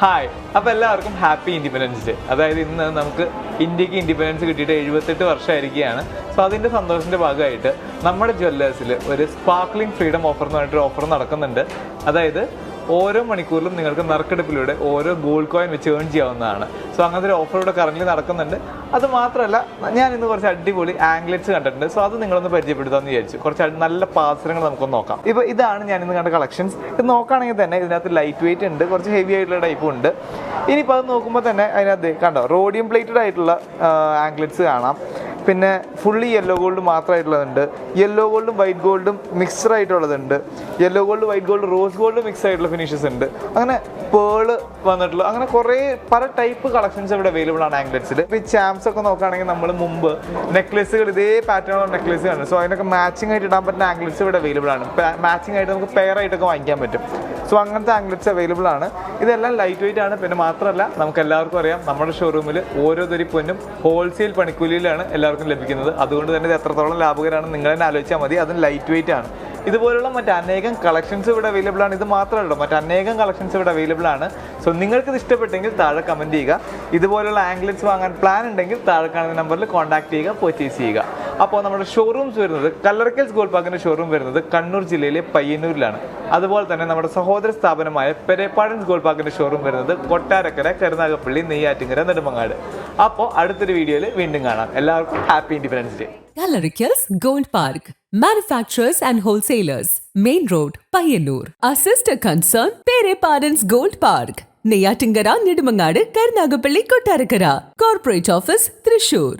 Hi അപ്പോൾ എല്ലാവർക്കും happy independence day അതായത് ഇന്ന് നമുക്ക് ഇന്ത്യയ്ക്ക് ഇൻഡിപെൻഡൻസ് കിട്ടിയിട്ട് എഴുപത്തെട്ട് വർഷമായിരിക്കുകയാണ്. സോ അതിന്റെ സന്തോഷത്തിന്റെ ഭാഗമായിട്ട് നമ്മുടെ ജ്വല്ലേഴ്സിൽ ഒരു സ്പാർക്ലിംഗ് ഫ്രീഡം ഓഫർ എന്ന് പറഞ്ഞിട്ടൊരു ഓഫർ നടക്കുന്നുണ്ട്. അതായത് ഓരോ മണിക്കൂറിലും നിങ്ങൾക്ക് നറുക്കെടുപ്പിലൂടെ ഓരോ ഗോൾഡ് കോയിൻ വെച്ച് ഏൺ ചെയ്യാവുന്നതാണ്. സോ അങ്ങനത്തെ ഒരു ഓഫർ ഇവിടെ കറന്റ് നടക്കുന്നുണ്ട്. അത് മാത്രമല്ല ഞാൻ ഇന്ന് കുറച്ച് അടിപൊളി ആംഗ്ലറ്റ്സ് കണ്ടിട്ടുണ്ട്. സോ അത് നിങ്ങളൊന്ന് പരിചയപ്പെടുത്താമെന്ന് വിചാരിച്ചു. കുറച്ച് നല്ല പാത്രങ്ങൾ നമുക്കൊന്ന് നോക്കാം. ഇപ്പോൾ ഇതാണ് ഞാൻ ഇന്ന് കണ്ട കളക്ഷൻസ് ഇത് നോക്കുകയാണെങ്കിൽ തന്നെ ഇതിനകത്ത് ലൈറ്റ് വെയിറ്റ് ഉണ്ട്. കുറച്ച് ഹെവി ആയിട്ടുള്ള ടൈപ്പും ഉണ്ട്. ഇനിയിപ്പോൾ അത് നോക്കുമ്പോൾ തന്നെ അതിനകത്ത് കണ്ടോ റോഡിയം പ്ലേറ്റഡ് ആയിട്ടുള്ള ആംഗ്ലറ്റ്സ് കാണാം. പിന്നെ ഫുള്ളി യെല്ലോ ഗോൾഡ് മാത്രമായിട്ടുള്ളതുണ്ട്. യെല്ലോ ഗോൾഡും വൈറ്റ് ഗോൾഡും mixed ആയിട്ടുള്ളതുണ്ട്. Yellow gold white gold rose gold mix ആയിട്ടുള്ള ഫിനിഷസ് ഉണ്ട്. അങ്ങനെ പേൾ വന്നിട്ടുള്ള. അങ്ങനെ കുറേ പല ടൈപ്പ് കളക്ഷൻസ് ഇവിടെ അവൈലബിൾ ആണ് ആംഗ്ലറ്റ്സിൽ ഇപ്പോൾ ഈ ചാംസ് ഒക്കെ നോക്കുകയാണെങ്കിൽ നമ്മൾ മുമ്പ് നെക്ലേസുകൾ ഇതേ പാറ്റേണുള്ള നെക്ലേസ് ആണ് സോ അതിനൊക്കെ മാച്ചിങ് ആയിട്ട് ഇടാൻ പറ്റുന്ന ആംഗ്ലറ്റ്സ് ഇവിടെ അവൈലബിൾ ആണ്. മാച്ചിങ് ആയിട്ട് നമുക്ക് പെയർ ആയിട്ടൊക്കെ വാങ്ങിക്കാൻ പറ്റും. സോ അങ്ങനത്തെ ആംഗ്ലറ്റ്സ് അവൈലബിൾ ആണ്. ഇതെല്ലാം ലൈറ്റ് വെയിറ്റ് ആണ്. പിന്നെ മാത്രമല്ല നമുക്ക് എല്ലാവർക്കും അറിയാം നമ്മുടെ ഷോറൂമിൽ ഓരോ തരി പൊന്നും ഹോൾസെയിൽ പണിക്കൂലിയിലാണ് എല്ലാവർക്കും ലഭിക്കുന്നത്. അതുകൊണ്ട് തന്നെ ഇത് എത്രത്തോളം ലാഭകരമാണ് നിങ്ങൾ തന്നെ ആലോചിച്ചാൽ മതി. അതും ലൈറ്റ് വെയിറ്റ് ആണ്. ഇതുപോലുള്ള മറ്റനേകം കളക്ഷൻസ് ഇവിടെ അവൈലബിൾ ആണ്. ഇത് മാത്രമല്ല മറ്റനേകം കളക്ഷൻസ് ഇവിടെ അവൈലബിൾ ആണ്. സോ നിങ്ങൾക്ക് ഇത് ഇഷ്ടപ്പെട്ടെങ്കിൽ താഴെ കമന്റ് ചെയ്യുക. ഇതുപോലുള്ള ആംഗ്ലറ്റ്സ് വാങ്ങാൻ പ്ലാൻ ഉണ്ടെങ്കിൽ താഴെ കാണുന്ന നമ്പറിൽ കോൺടാക്ട് ചെയ്യുക പർച്ചേസ് ചെയ്യുക. അപ്പോൾ നമ്മുടെ ഷോറൂംസ് വരുന്നത് കല്ലറക്കൽസ് ഗോൾഡ് പാർക്കിന്റെ ഷോറൂം വരുന്നത് കണ്ണൂർ ജില്ലയിലെ പയ്യന്നൂരിലാണ്. അതുപോലെ തന്നെ നമ്മുടെ സഹോദര സ്ഥാപനമായ പെരേപ്പാടൻസ് ഗോൾഡ് പാർക്കിന്റെ ഷോറൂം വരുന്നത് കൊട്ടാരക്കര കരുനാഗപ്പള്ളി നെയ്യാറ്റിങ്കര നെടുമങ്ങാട്. അപ്പോൾ അടുത്തൊരു വീഡിയോയിൽ വീണ്ടും കാണാം. എല്ലാവർക്കും happy independence day Gallericals Gold Park, manufacturers and wholesalers, Main Road, Payyanur. Our sister concern, Parents Gold Park, Neyyattinkara Nedumangad Karunagappally Kottarakkara. Corporate office Thrissur.